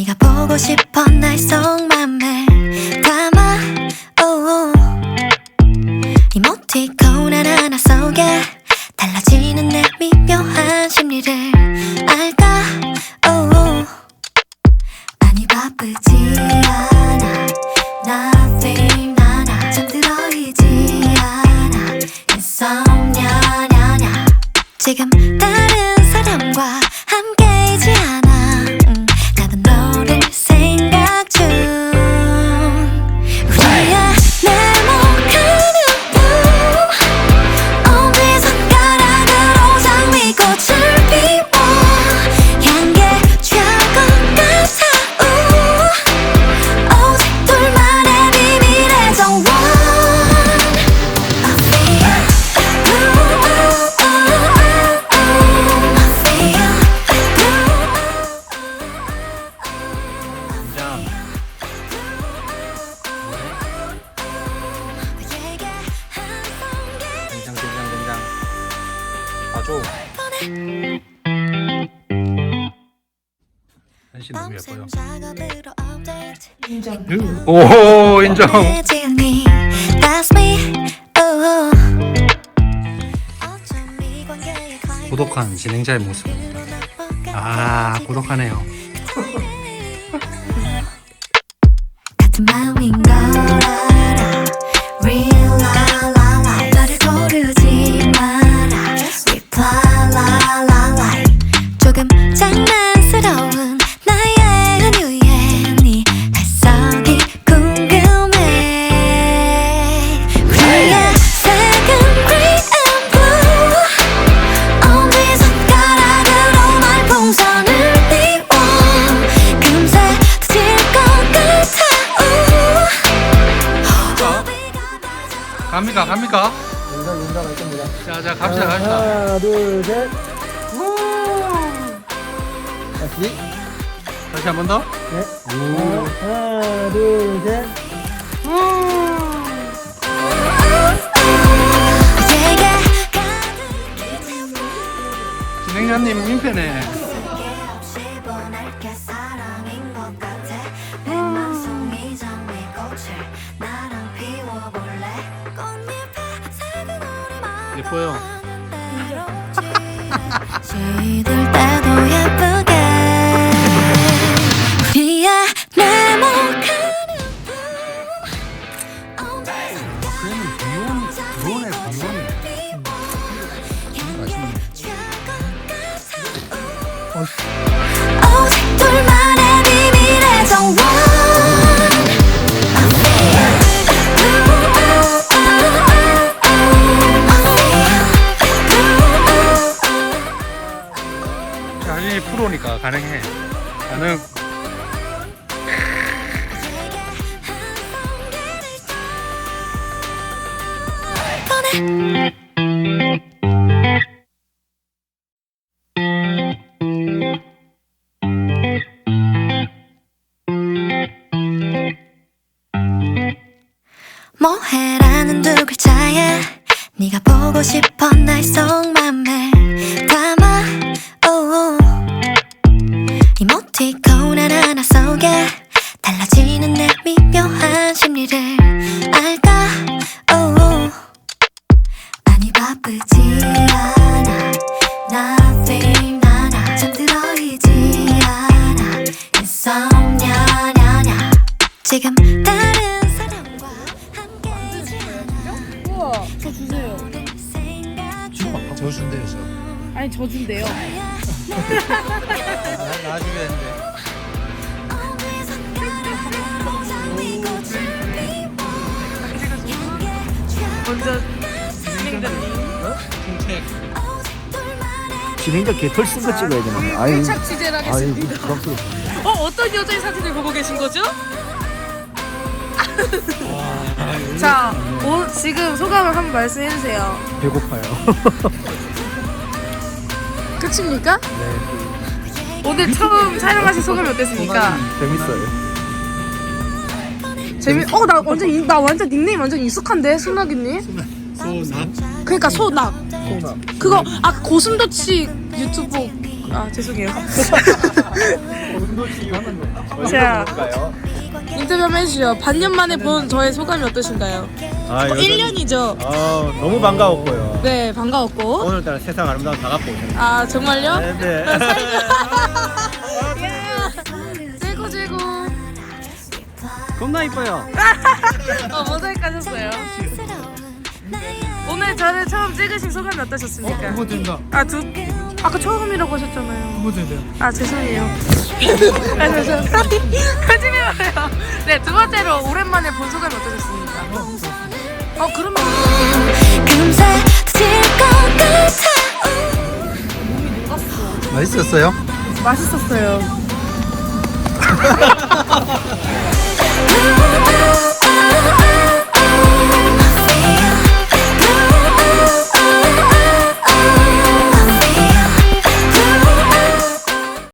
네가 보고 싶어 날 속맘에 담아. 오오. 이모티콘 하나하나 속에 달라지는 내 미묘한 심리를 알까? 오오. 많이 바쁘지 않아. Nothing 나나 잠들어있지 않아. Insomnia 지금 따라 가죠. 한신 너무 예뻐요. 인정. 음. 오 음. 인정. 고독한 진행자의 모습입니다. 아 고독하네요. 같은 마음인 거라. 갑니까 갑니까? 인정 인정 할 겁니다. 자자 갑시다 갑시다. 하나 둘 셋. 다시. 다시 한 번 더. 네. 하나 둘 셋. 진행자님 민폐네. 사랑인 것 같아 장미꽃을 우리 Mm-hmm. 저 주세요. 생각 저 준대요 저. 아니, 저 준대요. 나중에 했는데. 먼저 진행자님. 충책. 진행자 개털 쓴거 찍어야 되나? 취재를 아이 하겠습니다. 부담스럽다. 어, 어떤 여자의 사진을 보고 계신 거죠? 자, 오, 지금 소감을 한번 말씀해 주세요. 배고파요. 끝입니까? 네. 오늘 처음 촬영하신 소감이 어땠습니까? 재밌어요. 재미. 어, 나 완전 이- 나 완전 닉네임 완전 익숙한데 소나기님. 소나. 그러니까 소낙. 소나. 그거 아 고슴도치 유튜브. 아 죄송해요. 자 인터뷰 한번 해주시죠. 반년 만에 본 저의 소감이 어떠신가요? 아, 어, 여러분, 1년이죠. 아, 너무 반가웠고요. 네 반가웠고. 오늘따라 세상 아름다운 다 갖고 오셨네요. 아 정말요? 네, 네. 아. 야, 최고 최고. 겁나 이뻐요. 어 모자이크 하셨어요. 오늘 저를 처음 찍으신 소감이 어떠셨습니까? 그거 된다. 아 두. 아까 처음이라고 하셨잖아요. 그거 된다. 아 죄송해요. 아 죄송. 하지 말아요. 네 두 번째로 오랜만에 본 소감이 어떠셨습니까? 어 그러면 맛있었어요? 맛있었어요. 우